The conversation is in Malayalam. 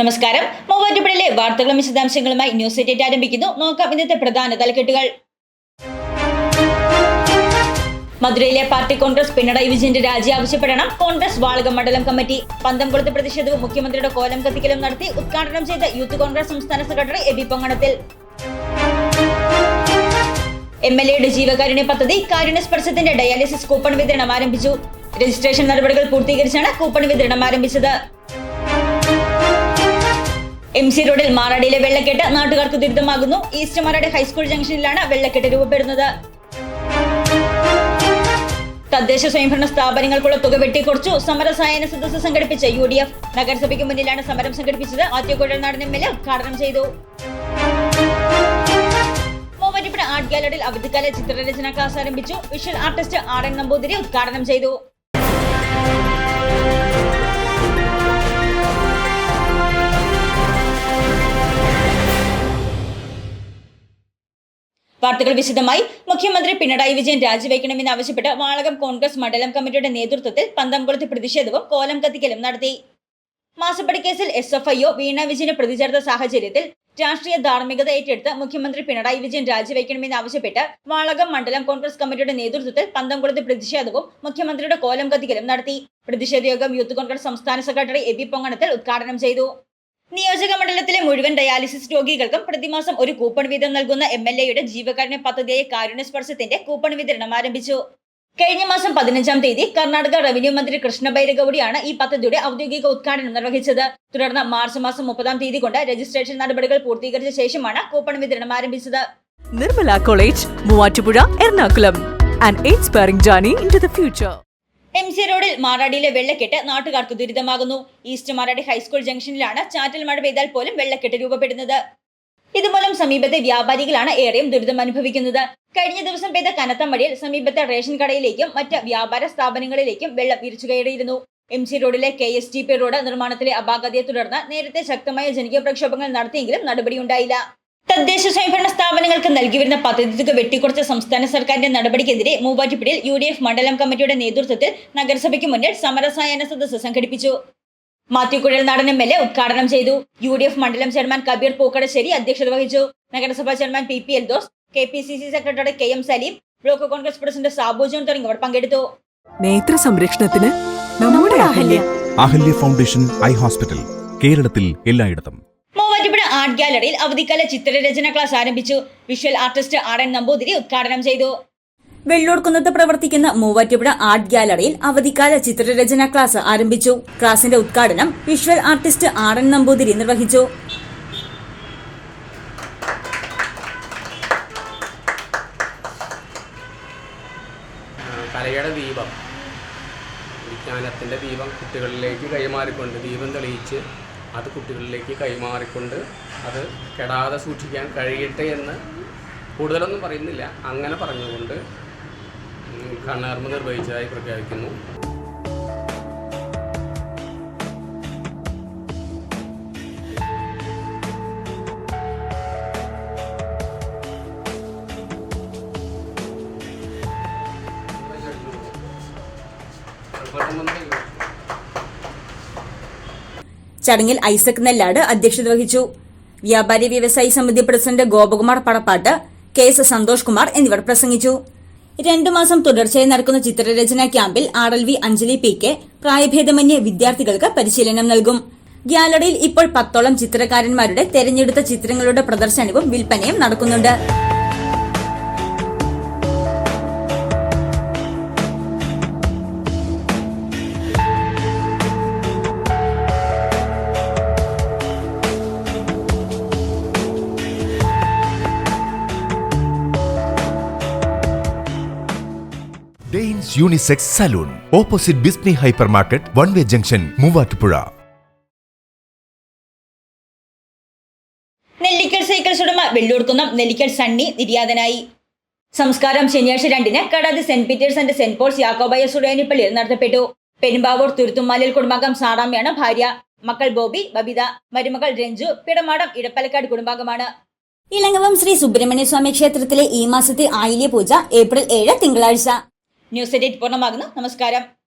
നമസ്കാരം. മൂവാറ്റുപുഴയിലെ വാർത്തകളും വിശദാംശങ്ങളുമായി ന്യൂസ് എറ്റേറ്റ് ആരംഭിക്കുന്നു. നോക്കാം ഇന്നത്തെ പ്രധാന തലക്കെട്ടുകൾ. മധുരയിലെ പാർട്ടി കോൺഗ്രസ് പിണറായി വിജയന്റെ രാജി ആവശ്യപ്പെടണം. കോൺഗ്രസ് വാളകം മണ്ഡലം കമ്മിറ്റി പന്തംകുളത്ത് പ്രതിഷേധവും മുഖ്യമന്ത്രിയുടെ കോലം കത്തിക്കലും നടത്തി ഉദ്ഘാടനം ചെയ്ത യൂത്ത് കോൺഗ്രസ് സംസ്ഥാന സെക്രട്ടറി എബി പൊങ്ങണത്തിൽ. എം എൽ എയുടെ ജീവകാരുണ്യ പദ്ധതി കാരുണ്യ സ്പർശത്തിന്റെ ഡയാലിസിസ് കൂപ്പൺ വിതരണം ആരംഭിച്ചു. രജിസ്ട്രേഷൻ നടപടികൾ പൂർത്തീകരിച്ചാണ് കൂപ്പൺ വിതരണം ആരംഭിച്ചത്. എം സി റോഡിൽ മാറാടിയിലെ വെള്ളക്കെട്ട് നാട്ടുകാർക്ക് ദുരിതമാകുന്നു. ഈസ്റ്റ് മാറാടി ഹൈസ്കൂൾ ജംഗ്ഷനിലാണ് വെള്ളക്കെട്ട് രൂപപ്പെടുന്നത്. തദ്ദേശ സ്വയംഭരണ സ്ഥാപനങ്ങൾക്കുള്ള തുക വെട്ടിക്കുറച്ചു. സമര സായന സദസ്സ് സംഘടിപ്പിച്ച യു ഡി എഫ് നഗരസഭയ്ക്ക് മുന്നിലാണ് സമരം സംഘടിപ്പിച്ചത്. ആദ്യക്കുഴൽനാടൻ എം എൽ എ ഉദ്ഘാടനം ചെയ്തു. മൂവാറ്റുപുഴ ആർട്ട് ഗാലറിയിൽ അവധിക്കാല ചിത്രരചന ക്ലാസ് ആരംഭിച്ചു. Visual artist R N Namboothiri ഉദ്ഘാടനം ചെയ്തു. വാർത്തകൾ വിശദമായി. മുഖ്യമന്ത്രി പിണറായി വിജയൻ രാജിവെക്കണമെന്ന് ആവശ്യപ്പെട്ട് വാളകം കോൺഗ്രസ് മണ്ഡലം കമ്മിറ്റിയുടെ നേതൃത്വത്തിൽ പന്തംകുളത്ത് പ്രതിഷേധവും കോലം കത്തിക്കലും നടത്തി. മാസപ്പടി കേസിൽ എസ് എഫ് ഐഒ വീണ വിജയനെ പ്രതി ചേർത്ത സാഹചര്യത്തിൽ രാഷ്ട്രീയ ധാർമ്മികത ഏറ്റെടുത്ത് മുഖ്യമന്ത്രി പിണറായി വിജയൻ രാജിവെക്കണമെന്ന് ആവശ്യപ്പെട്ട് വാളകം മണ്ഡലം കോൺഗ്രസ് കമ്മിറ്റിയുടെ നേതൃത്വത്തിൽ പന്തംകുളത്ത് പ്രതിഷേധവും മുഖ്യമന്ത്രിയുടെ കോലം കത്തിക്കലും നടത്തി. പ്രതിഷേധ യോഗം യൂത്ത് കോൺഗ്രസ് സംസ്ഥാന സെക്രട്ടറി എ ബി പൊങ്ങണത്തിൽ ഉദ്ഘാടനം ചെയ്തു. നിയോജക മണ്ഡലത്തിലെ മുഴുവൻ ഡയാലിസിസ് രോഗികൾക്കും പ്രതിമാസം ഒരു കൂപ്പൺ വീതം നൽകുന്ന എം എൽ എയുടെ ജീവകാരുണ്യ പദ്ധതിയായ കാരുണ്യ സ്പർശത്തിന്റെ കൂപ്പൺ വിതരണം ആരംഭിച്ചു. കഴിഞ്ഞ മാസം പതിനഞ്ചാം തീയതി കർണാടക റവന്യൂ മന്ത്രി കൃഷ്ണ ബൈരഗൌഡിയാണ് ഈ പദ്ധതിയുടെ ഔദ്യോഗിക ഉദ്ഘാടനം നിർവഹിച്ചത്. തുടർന്ന് മാർച്ച് മാസം മുപ്പതാം തീയതി കൊണ്ട് രജിസ്ട്രേഷൻ നടപടികൾ പൂർത്തീകരിച്ച ശേഷമാണ് കൂപ്പൺ വിതരണം ആരംഭിച്ചത്. Nirmala college Muvattupuzha Ernakulam. An inspiring in the future. M C റോഡിൽ മാറാടിയിലെ വെള്ളക്കെട്ട് നാട്ടുകാർക്ക് ദുരിതമാകുന്നു. ഈസ്റ്റ് മാറാടി ഹൈസ്കൂൾ ജംഗ്ഷനിലാണ് ചാറ്റൽ മഴ പെയ്താൽ പോലും വെള്ളക്കെട്ട് രൂപപ്പെടുന്നത്. ഇതുമൂലം സമീപത്തെ വ്യാപാരികളാണ് ഏറെയും ദുരിതം അനുഭവിക്കുന്നത്. കഴിഞ്ഞ ദിവസം പെയ്ത കനത്ത മഴയിൽ സമീപത്തെ റേഷൻ കടയിലേക്കും മറ്റ് വ്യാപാര സ്ഥാപനങ്ങളിലേക്കും വെള്ളം വിരിച്ചു കയറിയിരുന്നു എം സി റോഡിലെ K S T P road നിർമ്മാണത്തിലെ അപാകതയെ തുടർന്ന് നേരത്തെ ശക്തമായ ജനകീയ പ്രക്ഷോഭങ്ങൾ നടത്തിയെങ്കിലും നടപടിയുണ്ടായില്ല. തദ്ദേശ സ്വയംഭരണ സ്ഥാപനങ്ങൾക്ക് നൽകി വരുന്ന പദ്ധതി തുക വെട്ടിക്കുറച്ച സംസ്ഥാന സർക്കാരിന്റെ നടപടിക്കെതിരെ മൂവാറ്റുപുഴയിൽ യു ഡി എഫ് മണ്ഡലം കമ്മിറ്റിയുടെ നേതൃത്വത്തിൽ നഗരസഭയ്ക്ക് മുന്നിൽ സമരസായന സദസ്സ് സംഘടിപ്പിച്ചു. Mathew Kuzhalnadan M L A ഉദ്ഘാടനം ചെയ്തു. യു ഡി എഫ് മണ്ഡലം ചെയർമാൻ കബീർ പൂക്കടശ്ശേരി അധ്യക്ഷത വഹിച്ചു. നഗരസഭാ chairman P P Eldhose K P C C secretary K M Saleem block Congress president Sabu John തുടങ്ങിയവർ പങ്കെടുത്തു. നേത്ര സംരക്ഷണത്തിന് നമ്മുടെ Ahalya. Ahalya foundation eye hospital കേരളത്തിൽ എല്ലായിടത്തും. ആർട്ട് ഗാലറിയിൽ അവധിക്കാല ചിത്രരചന ക്ലാസ് ആരംഭിച്ചു. Visual artist R N Namboothiri ഉദ്ഘാടനം ചെയ്തു. വെള്ളോർക്കുന്നത്ത് പ്രവർത്തിക്കുന്ന മൂവാറ്റുപുഴ ആർട്ട് ഗാലറിയിൽ അവധിക്കാല ചിത്രരചന ക്ലാസ് ആരംഭിച്ചു. ക്ലാസിന്റെ ഉദ്ഘാടനം visual artist R N Namboothiri നിർവഹിച്ചു. കലയുടെ ദീപം. വിജ്ഞാനത്തിന്റെ ദീപം കുട്ടികളിലേക്ക് കൈമാറിക്കൊണ്ട് ദീപം തെളിയിച്ച് അത് കുട്ടികളിലേക്ക് കൈമാറിക്കൊണ്ട് അത് കെടാതെ സൂക്ഷിക്കാൻ കഴിയട്ടെ എന്ന് കൂടുതലൊന്നും പറയുന്നില്ല. അങ്ങനെ പറഞ്ഞുകൊണ്ട് കണ്ണാർമ നിർവഹിച്ചതായി പ്രഖ്യാപിക്കുന്നു. ചടങ്ങിൽ ഐസക് നെല്ലാട് അധ്യക്ഷത വഹിച്ചു. വ്യാപാരി വ്യവസായി സമിതി president Gopakumar Padappattu K S Santhosh Kumar എന്നിവർ പ്രസംഗിച്ചു. രണ്ടു മാസം തുടർച്ചയായി നടക്കുന്ന ചിത്രരചനാ ക്യാമ്പിൽ R L V Anjali P K പ്രായഭേദമന്യേ വിദ്യാർത്ഥികൾക്ക് പരിശീലനം നൽകും. ഗ്യാലറിയിൽ ഇപ്പോൾ പത്തോളം ചിത്രകാരന്മാരുടെ തെരഞ്ഞെടുത്ത ചിത്രങ്ങളുടെ പ്രദർശനവും വിൽപ്പനയും നടക്കുന്നുണ്ട്. Danes unisex salon. Opposite Bismi hyper market one way junction Muvattupuzha. Nellikkal cycles ഉടമ വെള്ളൂർക്കുന്നം നെല്ലിക്കൽ സണ്ണി നിര്യാതനായി. സംസ്കാരം ശനിയാഴ്ച രണ്ടിന് Kadathi saint Peter's and saint Paul's Yakobaya സുഡേനിപ്പള്ളിയിൽ നടത്തപ്പെട്ടു. പെരുമ്പാവൂർ തുരുത്തുമാലിൽ കുടുംബാംഗം സാറാമ്മയാണ് ഭാര്യ. മക്കൾ ബോബി ബബിത മരുമകൾ രഞ്ജു പിടമാടം ഇടപ്പലക്കാട് കുടുംബാംഗമാണ്. ഇളങ്ങവം ശ്രീ സുബ്രഹ്മണ്യ സ്വാമി ക്ഷേത്രത്തിലെ ഈ മാസത്തെ ആയില്യ പൂജ ഏപ്രിൽ ഏഴ് തിങ്കളാഴ്ച. ന്യൂസ് എഡിറ്റ് പൂർണമാകുന്നു. നമസ്കാരം.